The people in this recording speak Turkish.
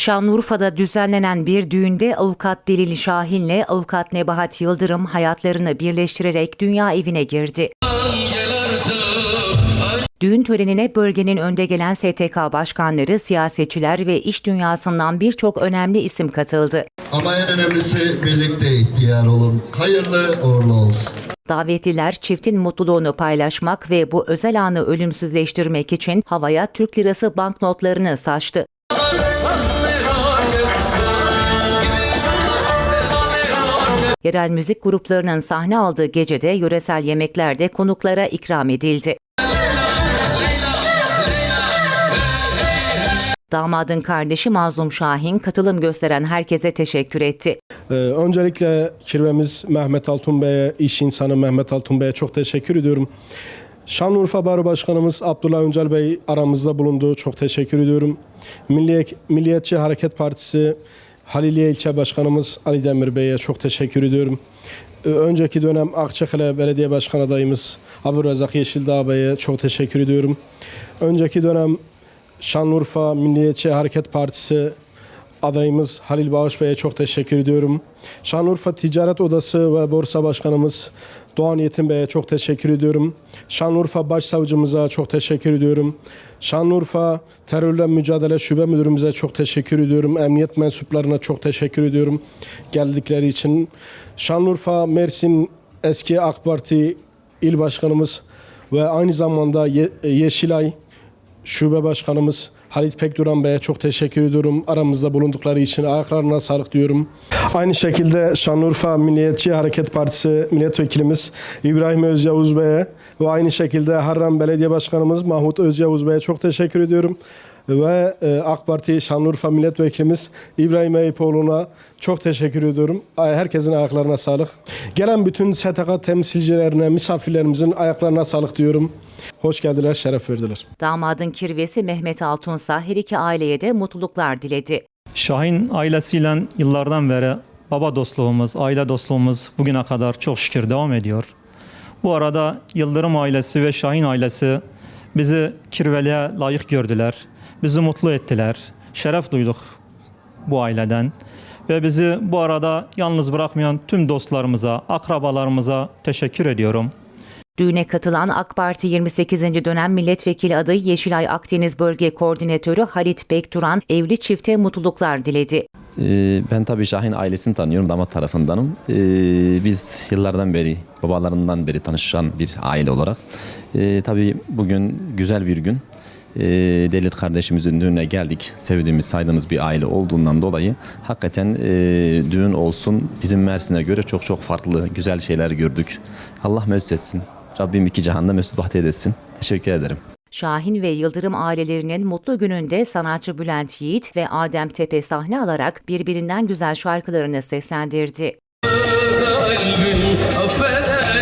Şanlıurfa'da düzenlenen bir düğünde avukat Delil Şahin'le avukat Nebahat Yıldırım hayatlarını birleştirerek dünya evine girdi. Düğün törenine bölgenin önde gelen STK başkanları, siyasetçiler ve iş dünyasından birçok önemli isim katıldı. Ama en önemlisi birlikte ihtiyar olun. Hayırlı uğurlu olsun. Davetliler çiftin mutluluğunu paylaşmak ve bu özel anı ölümsüzleştirmek için havaya Türk lirası banknotlarını saçtı. Yerel müzik gruplarının sahne aldığı gecede yöresel yemekler de konuklara ikram edildi. Damadın kardeşi Mazlum Şahin katılım gösteren herkese teşekkür etti. Ee, öncelikle kirvemiz Mehmet Altun Bey'e, iş insanı Mehmet Altun Bey'e çok teşekkür ediyorum. Şanlıurfa Baro Başkanımız Abdullah Öncel Bey aramızda bulundu. Çok teşekkür ediyorum. Milli, Milliyetçi Hareket Partisi Haliliye İlçe Başkanımız Ali Demir Bey'e çok teşekkür ediyorum. Ee, Önceki dönem Akçakale Belediye Başkan adayımız Abdurrazak Yeşildağ Bey'e çok teşekkür ediyorum. Önceki dönem Şanlıurfa Milliyetçi Hareket Partisi adayımız Halil Bağış Bey'e çok teşekkür ediyorum. Şanlıurfa Ticaret Odası ve Borsa Başkanımız Doğan Yetim Bey'e çok teşekkür ediyorum. Şanlıurfa Başsavcımıza çok teşekkür ediyorum. Şanlıurfa Terörle Mücadele Şube Müdürümüze çok teşekkür ediyorum. Emniyet mensuplarına çok teşekkür ediyorum geldikleri için. Şanlıurfa Mersin eski AK Parti İl Başkanımız ve aynı zamanda Ye- Yeşilay Şube Başkanımız Halit Pekduran Bey'e çok teşekkür ediyorum. Aramızda bulundukları için ayaklarına sağlık diyorum. Aynı şekilde Şanlıurfa Milliyetçi Hareket Partisi Milletvekilimiz İbrahim Özyavuz Bey'e ve aynı şekilde Harran Belediye Başkanımız Mahmut Özyavuz Bey'e çok teşekkür ediyorum. Ve e, AK Parti Şanlıurfa Milletvekilimiz İbrahim Eyüpoğlu'na çok teşekkür ediyorum. Herkesin ayaklarına sağlık. Gelen bütün STK temsilcilerine, misafirlerimizin ayaklarına sağlık diyorum. Hoş geldiler, şeref verdiler. Damadın kirvesi Mehmet Altunsa her iki aileye de mutluluklar diledi. Şahin ailesiyle yıllardan beri baba dostluğumuz, aile dostluğumuz bugüne kadar çok şükür devam ediyor. Bu arada Yıldırım ailesi ve Şahin ailesi bizi kirveliğe layık gördüler. Bizi mutlu ettiler. Şeref duyduk bu aileden. Ve bizi bu arada yalnız bırakmayan tüm dostlarımıza, akrabalarımıza teşekkür ediyorum. Düğüne katılan AK Parti 28. dönem milletvekili adayı Yeşilay Akdeniz Bölge Koordinatörü Halit Bekturan evli çifte mutluluklar diledi. Ee, Ben tabii Şahin ailesini tanıyorum, damat tarafındanım. Ee, Biz yıllardan beri, babalarından beri tanışan bir aile olarak. Ee, Tabii bugün güzel bir gün. Ee, Delit kardeşimizin düğününe geldik. Sevdiğimiz, saydığımız bir aile olduğundan dolayı hakikaten e, düğün olsun bizim Mersin'e göre çok çok farklı, güzel şeyler gördük. Allah mesut etsin. Rabbim iki cihanda mesut bahtiyar etsin. Teşekkür ederim. Şahin ve Yıldırım ailelerinin mutlu gününde sanatçı Bülent Yiğit ve Adem Tepe sahne alarak birbirinden güzel şarkılarını seslendirdi. kalbim affeder